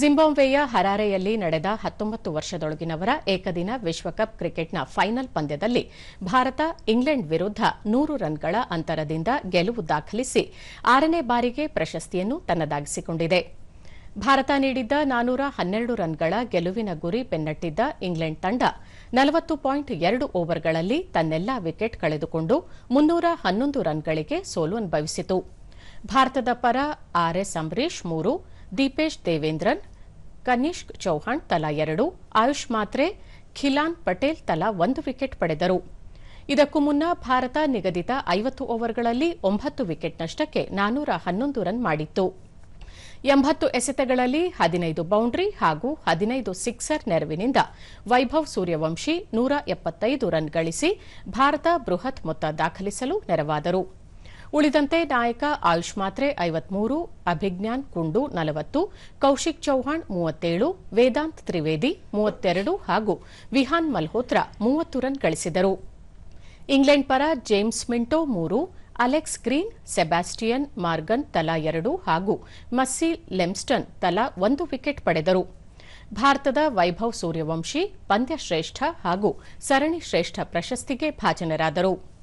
ಜಿಂಬಾಬ್ವೆಯ ಹರಾರೆಯಲ್ಲಿ ನಡೆದ ಹತ್ತೊಂಬತ್ತು ವರ್ಷದೊಳಗಿನವರ ಏಕದಿನ ವಿಶ್ವಕಪ್ ಕ್ರಿಕೆಟ್ನ ಫೈನಲ್ ಪಂದ್ಯದಲ್ಲಿ ಭಾರತ ಇಂಗ್ಲೆಂಡ್ ವಿರುದ್ಧ ನೂರು ರನ್ಗಳ ಅಂತರದಿಂದ ಗೆಲುವು ದಾಖಲಿಸಿ ಆರನೇ ಬಾರಿಗೆ ಪ್ರಶಸ್ತಿಯನ್ನು ತನ್ನದಾಗಿಸಿಕೊಂಡಿದೆ. ಭಾರತ ನೀಡಿದ್ದ ನಾನೂರ ಹನ್ನೆರಡು ರನ್ಗಳ ಗೆಲುವಿನ ಗುರಿ ಬೆನ್ನಟ್ಟಿದ್ದ ಇಂಗ್ಲೆಂಡ್ ತಂಡ ನಲವತ್ತು ಪಾಯಿಂಟ್ ಎರಡು ಓವರ್ಗಳಲ್ಲಿ ತನ್ನೆಲ್ಲಾ ವಿಕೆಟ್ ಕಳೆದುಕೊಂಡು ಮುನ್ನೂರ ಹನ್ನೊಂದು ರನ್ಗಳಿಗೆ ಸೋಲು ಅನುಭವಿಸಿತು. ಭಾರತದ ಪರ ಆರ್ಎಸ್ ಅಂಬರೀಶ್ ಮೂರು ದೀಪೇಶ್ ದೇವೇಂದ್ರನ್, ಕನಿಷ್ಕ್ ಚೌಹಾಣ್ ತಲಾ ಎರಡು, ಆಯುಷ್ ಮಾತ್ರೆ, ಖಿಲಾನ್ ಪಟೇಲ್ ತಲಾ ಒಂದು ವಿಕೆಟ್ ಪಡೆದರು. ಇದಕ್ಕೂ ಮುನ್ನ ಭಾರತ ನಿಗದಿತ ಐವತ್ತು ಓವರ್ಗಳಲ್ಲಿ ಒಂಬತ್ತು ವಿಕೆಟ್ ನಷ್ಟಕ್ಕೆ ನಾನೂರ ಹನ್ನೊಂದು ರನ್ ಮಾಡಿತ್ತು. ಎಂಬತ್ತು ಎಸೆತಗಳಲ್ಲಿ ಹದಿನೈದು ಬೌಂಡ್ರಿ ಹಾಗೂ ಹದಿನೈದು ಸಿಕ್ಸರ್ ನೆರವಿನಿಂದ ವೈಭವ್ ಸೂರ್ಯವಂಶಿ ನೂರ ಎಪ್ಪತ್ತೈದು ರನ್ ಗಳಿಸಿ ಭಾರತ ಬೃಹತ್ ಮೊತ್ತ ದಾಖಲಿಸಲು ನೆರವಾದರು. ಉಳಿದಂತೆ ನಾಯಕ ಆಯುಷ್ ಮಾತ್ರೆ ಐವತ್ಮೂರು, ಅಭಿಜ್ಞಾನ್ ಕುಂಡು ನಲವತ್ತು, ಕೌಶಿಕ್ ಚೌಹಾಣ್ ಮೂವತ್ತೇಳು, ವೇದಾಂತ್ ತ್ರಿವೇದಿ ಮೂವತ್ತೆರಡು ಹಾಗೂ ವಿಹಾನ್ ಮಲ್ಹೋತ್ರಾ ಮೂವತ್ತು ರನ್ ಗಳಿಸಿದರು. ಇಂಗ್ಲೆಂಡ್ ಪರ ಜೇಮ್ಸ್ ಮಿಂಟೋ ಮೂರು, ಅಲೆಕ್ಸ್ ಗ್ರೀನ್, ಸೆಬಾಸ್ಟಿಯನ್ ಮಾರ್ಗನ್ ತಲಾ ಎರಡು ಹಾಗೂ ಮಸ್ಸಿ ಲೆಮ್ಸ್ಟನ್ ತಲಾ ಒಂದು ವಿಕೆಟ್ ಪಡೆದರು. ಭಾರತದ ವೈಭವ್ ಸೂರ್ಯವಂಶಿ ಪಂದ್ಯಶ್ರೇಷ್ಠ ಹಾಗೂ ಸರಣಿ ಶ್ರೇಷ್ಠ ಪ್ರಶಸ್ತಿಗೆ ಭಾಜನರಾದರು.